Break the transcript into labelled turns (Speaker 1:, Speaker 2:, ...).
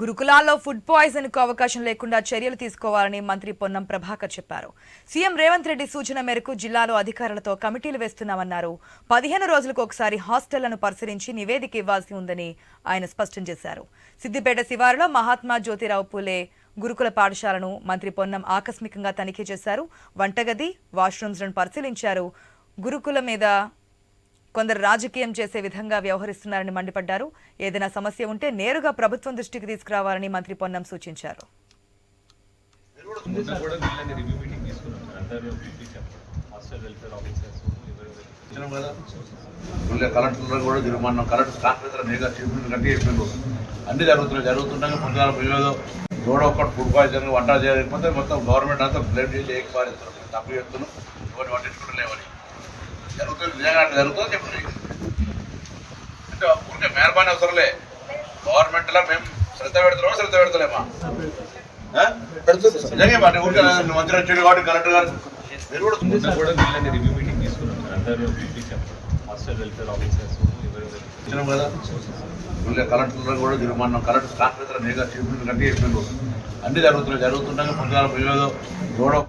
Speaker 1: గురుకులాల్లో ఫుడ్ పాయిజన్కు అవకాశం లేకుండా చర్యలు తీసుకోవాలని మంత్రి పొన్నం ప్రభాకర్ చెప్పారు. సీఎం రేవంత్ రెడ్డి సూచన మేరకు జిల్లాలో అధికారులతో కమిటీలు వేస్తున్నామన్నారు. పదిహేను రోజులకు ఒకసారి హాస్టళ్ళను పరిశీలించి నివేదిక ఇవ్వాల్సి ఉందని ఆయన స్పష్టం చేశారు. సిద్దిపేట శివారులో మహాత్మా జ్యోతిరావు పూలే గురుకుల పాఠశాలను మంత్రి పొన్నం ఆకస్మికంగా తనిఖీ చేశారు. వంటగది వాష్రూమ్స్లను పరిశీలించారు. గురుకుల మీద కొందరు రాజకీయం చేసే విధంగా వ్యవహరిస్తున్నారని మండిపడ్డారు. ఏదైనా సమస్య ఉంటే నేరుగా ప్రభుత్వం దృష్టికి తీసుకురావాలని మంత్రి పొన్నం సూచించారు.
Speaker 2: అన్ని జరుగుతున్నాయి జరుగుతుండగా పొద్దున పిల్లలు రోడ్ ఒక్కటి ఫుడ్ పాయిజన్ వంట చేయకపోతే మొత్తం గవర్నమెంట్ అంతా బ్లేమ్ చేసి ఏకి పారేస్తారు మేము తప్పు చెప్తున్నాం ఎవరిని పట్టించుకుంటూ నిజంగా అట్లా జరుగుతుందో చెప్పండి. అంటే ఊరికే మెహర్బానీ అవసరంలే. గవర్నమెంట్లో మేము శ్రద్ధ పెడుతున్నామా శ్రద్ధ పెడతలేమా? నిజంగా ఊరికే మంత్రి వచ్చాడు కాబట్టి కలెక్టర్ గారు. మీరు కూడా
Speaker 3: రివ్యూ మీటింగ్ తీసుకున్నాం సార్ అందరూ పిలిపించాం హాస్టల్ వెల్ఫేర్ ఆఫీసర్స్ ఎవరెవరు
Speaker 2: ఇచ్చినాం కదా? ఊళ్ళో కలెక్టర్లు కూడా తిరుగుమన్నాం కలెక్టర్ కాన్ఫరెన్స్ నేగా చీఫ్ చెప్పిండు అన్ని జరుగుతున్నాయి. జరుగుతుండగా పొద్దున పిల్లలు రోడ్